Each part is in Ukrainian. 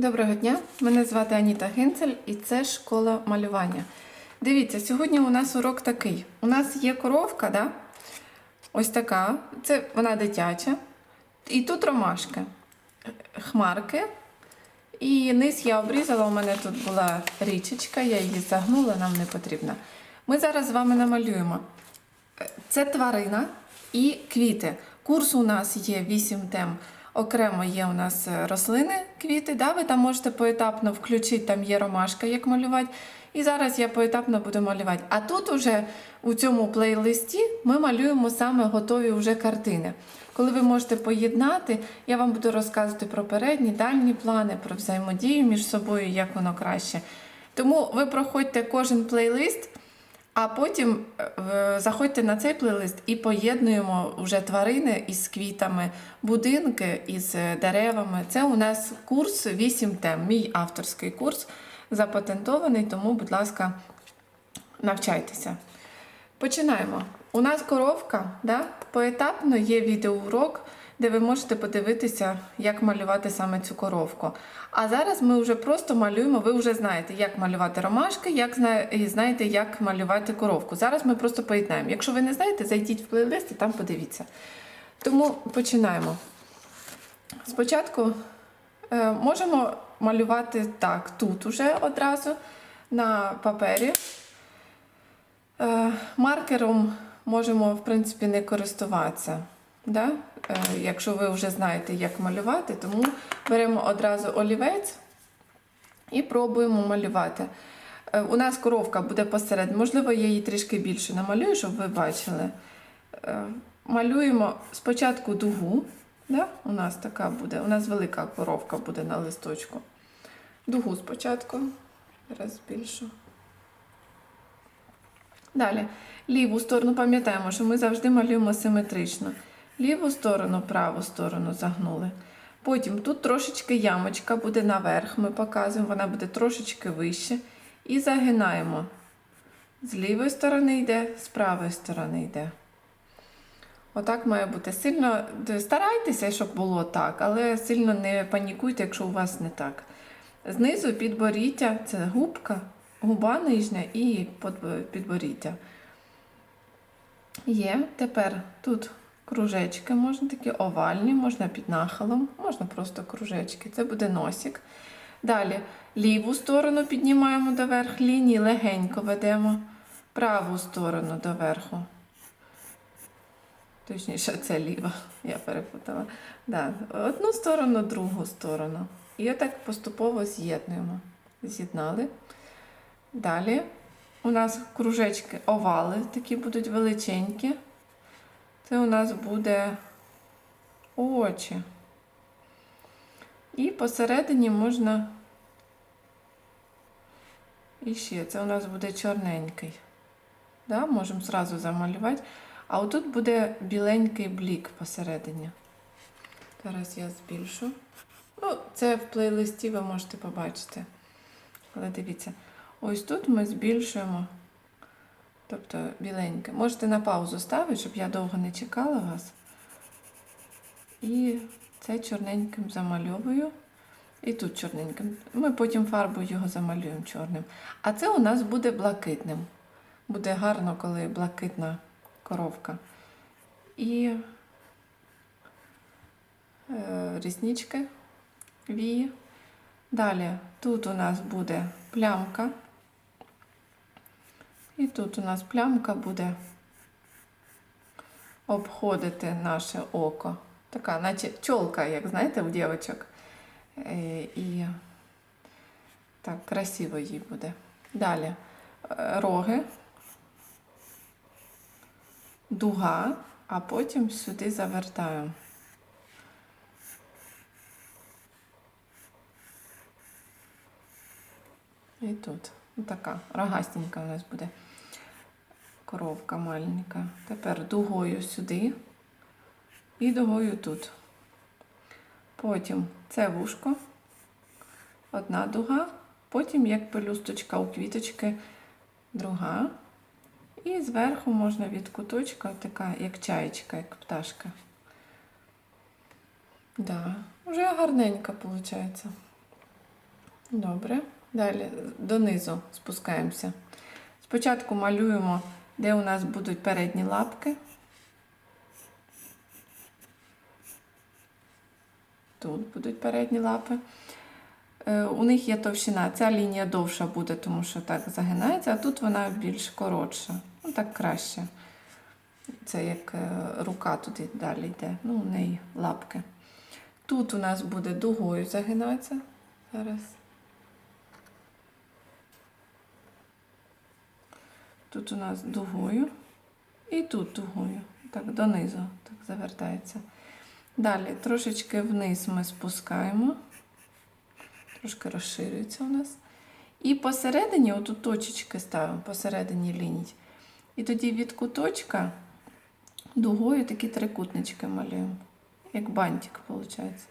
Доброго дня, мене звати Аніта Генцель і це школа малювання. Дивіться, сьогодні у нас урок такий. У нас є коровка, да? ось така, це вона дитяча. І тут ромашки, хмарки. І низ я обрізала, у мене тут була річечка, я її загнула, нам не потрібна. Ми зараз з вами намалюємо. Це тварина і квіти. Курс у нас є 8 тем. Окремо є у нас е, рослини, квіти. Да? Ви там можете поетапно включити, там є ромашка, як малювати. І зараз я поетапно буду малювати. А тут уже у цьому плейлисті ми малюємо саме готові вже картини. Коли ви можете поєднати, я вам буду розказувати про передні, дальні плани, про взаємодію між собою, як воно краще. Тому ви проходьте кожен плейлист. А потім е, заходьте на цей плейлист і поєднуємо вже тварини із квітами, будинки із е, деревами. Це у нас курс 8 тем, мій авторський курс запатентований, тому, будь ласка, навчайтеся. Починаємо. У нас коровка, да? поетапно є відеоурок, де ви можете подивитися, як малювати саме цю коровку. А зараз ми вже просто малюємо, ви вже знаєте, як малювати ромашки, як знаєте, як малювати коровку. Зараз ми просто поєднаємо. Якщо ви не знаєте, зайдіть в плейлист і там подивіться. Тому починаємо. Спочатку е, можемо малювати так, тут уже одразу на папері. Е, маркером можемо, в принципі, не користуватися. Да? Е, якщо ви вже знаєте, як малювати, тому беремо одразу олівець і пробуємо малювати. Е, у нас коровка буде посеред, можливо, я її трішки більше намалюю, щоб ви бачили. Е, малюємо спочатку дугу. Да? У нас така буде, у нас велика коровка буде на листочку. Дугу спочатку. Зараз збільшу. Далі, ліву сторону пам'ятаємо, що ми завжди малюємо симетрично. Ліву сторону, праву сторону загнули. Потім тут трошечки ямочка буде наверх, ми показуємо, вона буде трошечки вище. І загинаємо. З лівої сторони йде, з правої сторони йде. Отак має бути. Сильно старайтеся, щоб було так, але сильно не панікуйте, якщо у вас не так. Знизу підборіддя це губка, губа нижня і підборіддя. Є. Тепер тут кружечки, можна такі овальні, можна під нахилом, можна просто кружечки. Це буде носик. Далі ліву сторону піднімаємо до верх лінії, легенько ведемо, праву сторону до верху. Точніше, це ліва, я перепутала. Да. Одну сторону, другу сторону. І отак поступово з'єднуємо. З'єднали. Далі у нас кружечки овали, такі будуть величенькі. Це у нас буде очі. І посередині можна. І ще це у нас буде чорненький. Да? Можемо зразу замалювати. А отут буде біленький блік посередині. Зараз я збільшу. Ну, це в плейлисті ви можете побачити. Але дивіться, ось тут ми збільшуємо. Тобто біленьке. Можете на паузу ставити, щоб я довго не чекала вас. І це чорненьким замальовую. І тут чорненьким. Ми потім фарбою його замалюємо чорним. А це у нас буде блакитним. Буде гарно, коли блакитна коровка. І е, ріснички вії. Далі тут у нас буде плямка. І тут у нас плямка буде обходити наше око. Така, наче чолка, як знаєте, у дівчинок. Е, І так, красиво їй буде. Далі е, роги, дуга, а потім сюди завертаємо. І тут. Така рогастенька у нас буде коровка маленька. Тепер дугою сюди і дугою тут. Потім це вушко, одна дуга, потім як пелюсточка у квіточки, друга. І зверху можна від куточка, така як чаєчка, як пташка. Да, вже гарненько виходить. Добре. Далі донизу спускаємося. Спочатку малюємо, де у нас будуть передні лапки. Тут будуть передні лапи. Е, У них є товщина. Ця лінія довша буде, тому що так загинається, а тут вона більш коротша. Ну так краще. Це як е, рука туди далі йде. Ну, у неї лапки. Тут у нас буде дугою загинатися. Зараз. Тут у нас дугою. І тут дугою. Так, донизу так завертається. Далі трошечки вниз ми спускаємо. Трошки розширюється у нас. І посередині, отут точечки ставимо посередині ліній. І тоді від куточка дугою такі трикутнички малюємо. Як бантик, виходить.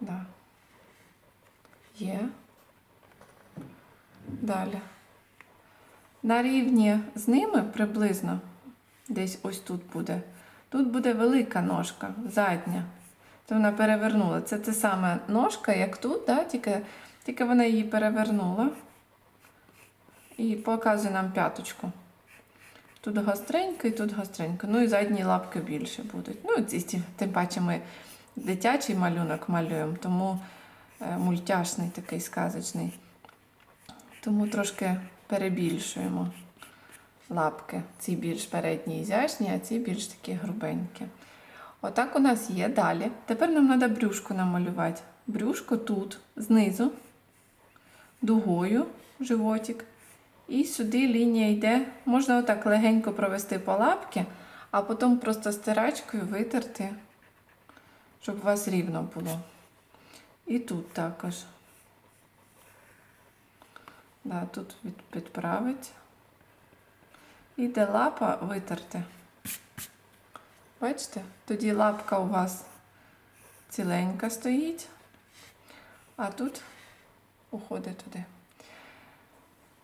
Да. Є. Далі. На рівні з ними приблизно, десь ось тут буде. Тут буде велика ножка, задня. То вона перевернула. Це те саме ножка, як тут, да? тільки, тільки вона її перевернула і показує нам п'яточку. Тут гостренько і тут гостренько. Ну і задні лапки більше будуть. Ну, тим паче ми дитячий малюнок малюємо, тому е, мультяшний такий сказочний. Тому трошки перебільшуємо лапки. Ці більш передні ізящні, а ці більш такі грубенькі. Отак у нас є далі. Тепер нам треба брюшко намалювати. Брюшко тут, знизу, дугою, животик. І сюди лінія йде. Можна отак легенько провести по лапки, а потім просто стирачкою витерти, щоб у вас рівно було. І тут також. Да, тут підправить. І де лапа витерти. Бачите? Тоді лапка у вас ціленька стоїть, а тут уходить туди.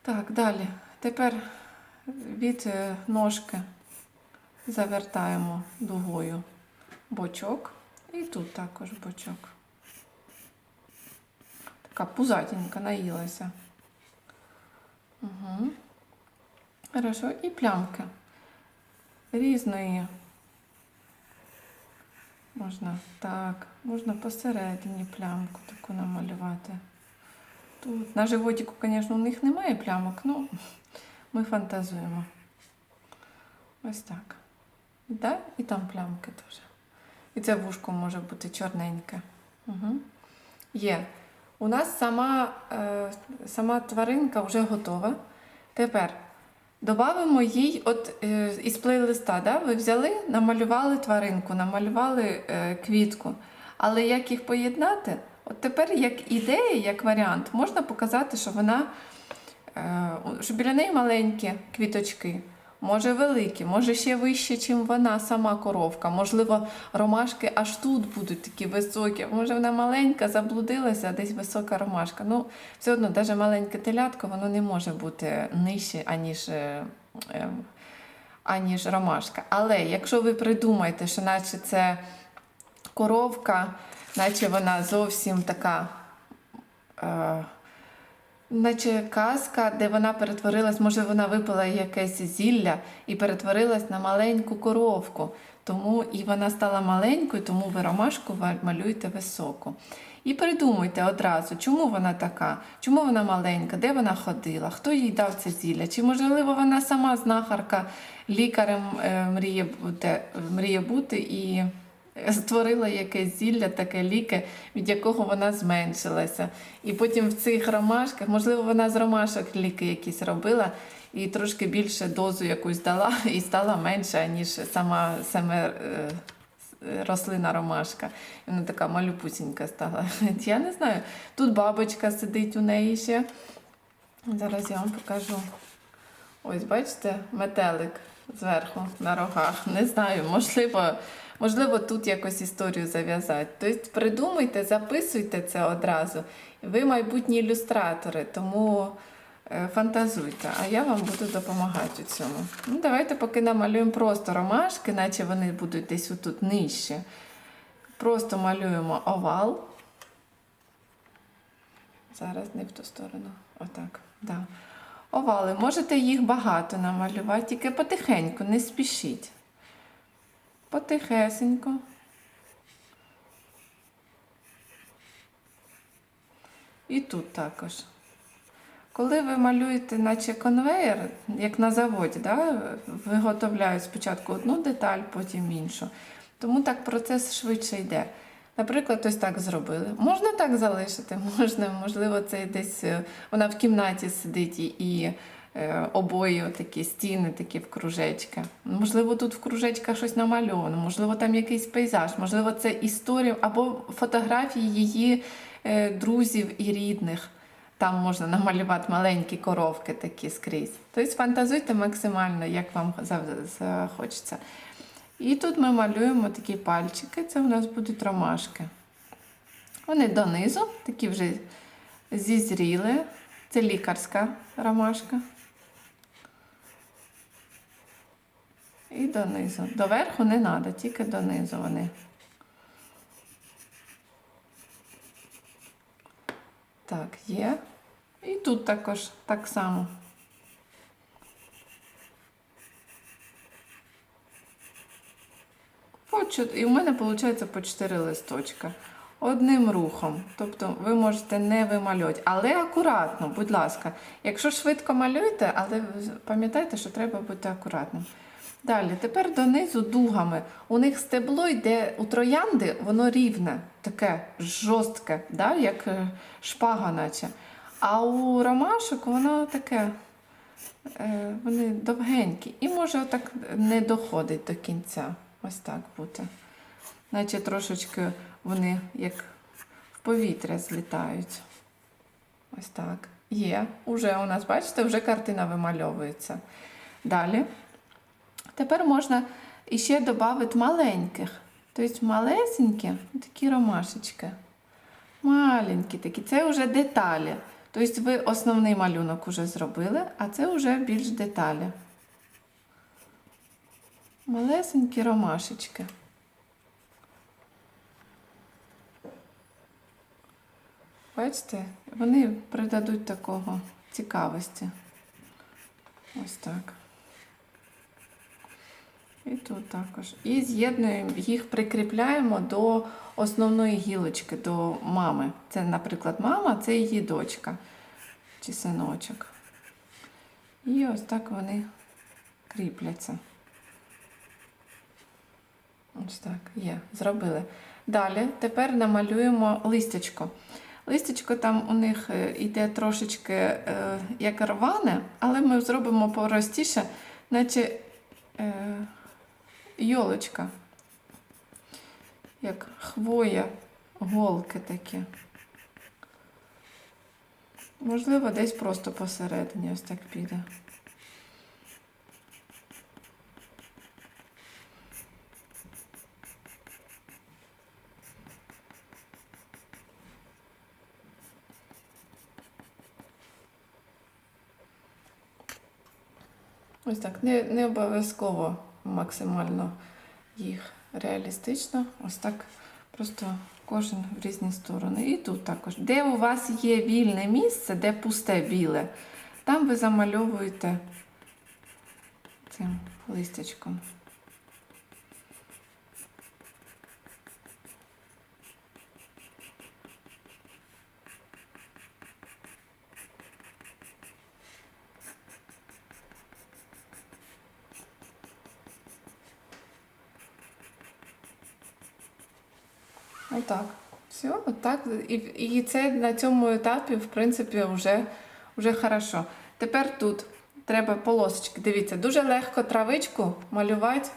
Так, далі. Тепер від е, ножки завертаємо дугою бочок. І тут також бочок. Така пузатенька наїлася. Угу. Хорошо, і плямки різної. Можна так, можна посередині плямку таку намалювати. Тут на животику, звісно, у них немає плямок, ну ми фантазуємо. Ось так. Да? І там плямки теж. І це вушко може бути чорненьке. Угу. Є. У нас сама, е, сама тваринка вже готова. Тепер додамо їй от е, із плейлиста. Да? Ви взяли, намалювали тваринку, намалювали е, квітку. Але як їх поєднати? От тепер, як ідея, як варіант, можна показати, що вона, е, що біля неї маленькі квіточки, може великі, може ще вище, ніж вона сама коровка. Можливо, ромашки аж тут будуть такі високі. Може, вона маленька, заблудилася, а десь висока ромашка. Ну, все одно, навіть маленьке телятко, воно не може бути нижче, аніж. е, е, аніж ромашка. Але якщо ви придумаєте, що наче це коровка, наче вона зовсім така, е, наче казка, де вона перетворилась, може вона випила якесь зілля і перетворилась на маленьку коровку. Тому і вона стала маленькою, тому ви ромашку малюєте високу. І придумуйте одразу, чому вона така, чому вона маленька, де вона ходила, хто їй дав це зілля, чи можливо вона сама знахарка лікарем е, мріє бути, мріє бути і створила якесь зілля, таке ліке, від якого вона зменшилася. І потім в цих ромашках, можливо, вона з ромашок ліки якісь робила. І трошки більше дозу якусь дала, і стала менша, ніж сама саме е, рослина ромашка. І вона така малюпусінька стала. Я не знаю. Тут бабочка сидить у неї ще. Зараз я вам покажу. Ось, бачите, метелик зверху на рогах. Не знаю, можливо, можливо, тут якось історію зав'язати. Тобто придумуйте, записуйте це одразу. Ви майбутні ілюстратори, тому е, фантазуйте, а я вам буду допомагати у цьому. Ну, давайте поки намалюємо просто ромашки, наче вони будуть десь отут нижче. Просто малюємо овал. Зараз не в ту сторону. Отак. Да. Овали. Можете їх багато намалювати, тільки потихеньку, не спішіть. Потихесенько. І тут також. Коли ви малюєте, наче конвейер, як на заводі, да, виготовляють спочатку одну деталь, потім іншу. Тому так процес швидше йде. Наприклад, ось так зробили. Можна так залишити, можна, можливо, це десь е, вона в кімнаті сидить і, обої такі стіни, такі в кружечки. Можливо, тут в кружечках щось намальовано, можливо, там якийсь пейзаж, можливо, це історія або фотографії її е, друзів і рідних. Там можна намалювати маленькі коровки такі скрізь. Тобто фантазуйте максимально, як вам захочеться. І тут ми малюємо такі пальчики, це у нас будуть ромашки. Вони донизу, такі вже зізріли. Це лікарська ромашка. І донизу. Доверху не треба, тільки донизу вони. Так, є. І тут також так само. І в мене виходить по 4 листочка. Одним рухом. Тобто ви можете не вимальовувати, але акуратно, будь ласка. Якщо швидко малюєте, але пам'ятайте, що треба бути акуратним. Далі, тепер донизу дугами. У них стебло йде у троянди, воно рівне, таке жорстке, да? як е, шпага, наче. А у ромашок воно таке, е, вони довгенькі. І може отак не доходить до кінця. Ось так бути. Наче трошечки вони як в повітря злітають. Ось так. Є. Уже у нас, бачите, вже картина вимальовується. Далі. Тепер можна іще додати маленьких. Тобто малесенькі такі ромашечки. Маленькі такі. Це вже деталі. Тобто ви основний малюнок вже зробили, а це вже більш деталі. Малесенькі ромашечки. Бачите, вони придадуть такого цікавості. Ось так. І тут також. І з'єднуємо їх, прикріпляємо до основної гілочки, до мами. Це, наприклад, мама, це її дочка чи синочок. І ось так вони кріпляться. Ось так, є, зробили. Далі тепер намалюємо листячко. Листячко там у них е, йде трошечки е, як рване, але ми зробимо простіше, наче е, йолочка. Як хвоя, голки такі. Можливо, десь просто посередині ось так піде. Ось так, не, не обов'язково максимально їх реалістично. Ось так просто кожен в різні сторони. І тут також. Де у вас є вільне місце, де пусте біле, там ви замальовуєте цим листячком. Отак. Все, отак. І, і це на цьому етапі, в принципі, вже, вже хорошо. Тепер тут треба полосочки. Дивіться, дуже легко травичку малювати,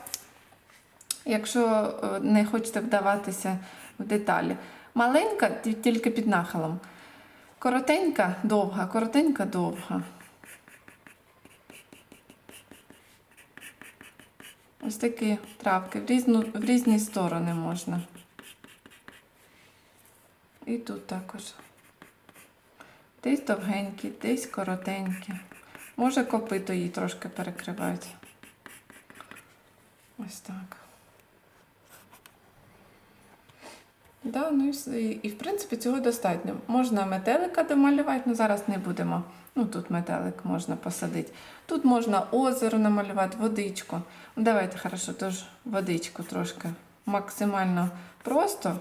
якщо е, не хочете вдаватися в деталі. Маленька, тільки під нахилом. Коротенька, довга, коротенька, довга. Ось такі травки. В, різну, в різні сторони можна. І тут також. Десь довгенькі, десь коротенькі. Може копито її трошки перекривати. Ось так. Да, ну і, і, в принципі цього достатньо. Можна метелика домалювати, ну зараз не будемо. Ну тут метелик можна посадити. Тут можна озеро намалювати, водичку. Ну, давайте, хорошо, тож водичку трошки максимально просто.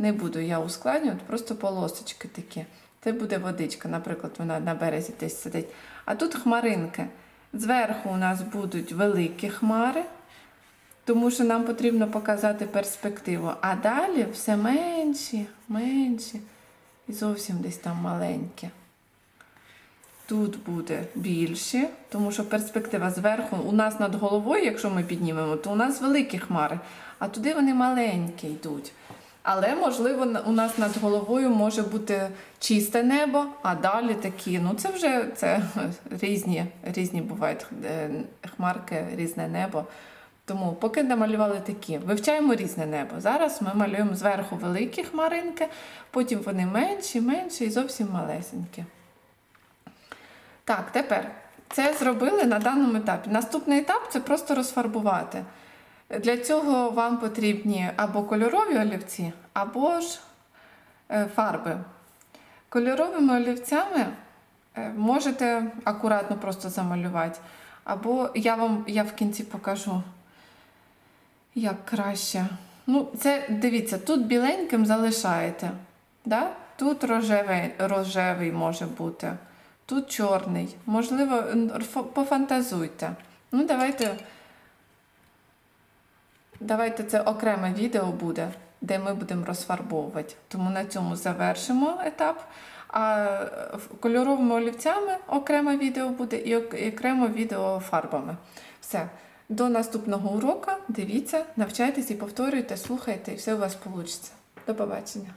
Не буду я ускладнювати, просто полосочки такі. Це буде водичка, наприклад, вона на березі десь сидить. А тут хмаринки. Зверху у нас будуть великі хмари, тому що нам потрібно показати перспективу. А далі все менші, менші і зовсім десь там маленькі. Тут буде більше, тому що перспектива зверху у нас над головою, якщо ми піднімемо, то у нас великі хмари, а туди вони маленькі йдуть. Але, можливо, у нас над головою може бути чисте небо, а далі такі. Ну, це вже це різні, різні бувають е, хмарки, різне небо. Тому поки намалювали такі, вивчаємо різне небо. Зараз ми малюємо зверху великі хмаринки, потім вони менші, менші і зовсім малесенькі. Так, тепер це зробили на даному етапі. Наступний етап це просто розфарбувати. Для цього вам потрібні або кольорові олівці, або ж е, фарби. Кольоровими олівцями е, можете акуратно просто замалювати. Або я вам я в кінці покажу, як краще. Ну, це дивіться, тут біленьким залишаєте. Да? Тут рожевий, рожевий може бути, тут чорний. Можливо, пофантазуйте. Ну, давайте. Давайте це окреме відео буде, де ми будемо розфарбовувати. Тому на цьому завершимо етап. А кольоровими олівцями окреме відео буде і ок- і окремо відео фарбами. Все. До наступного уроку дивіться, навчайтесь і повторюйте, слухайте, і все у вас вийде. До побачення.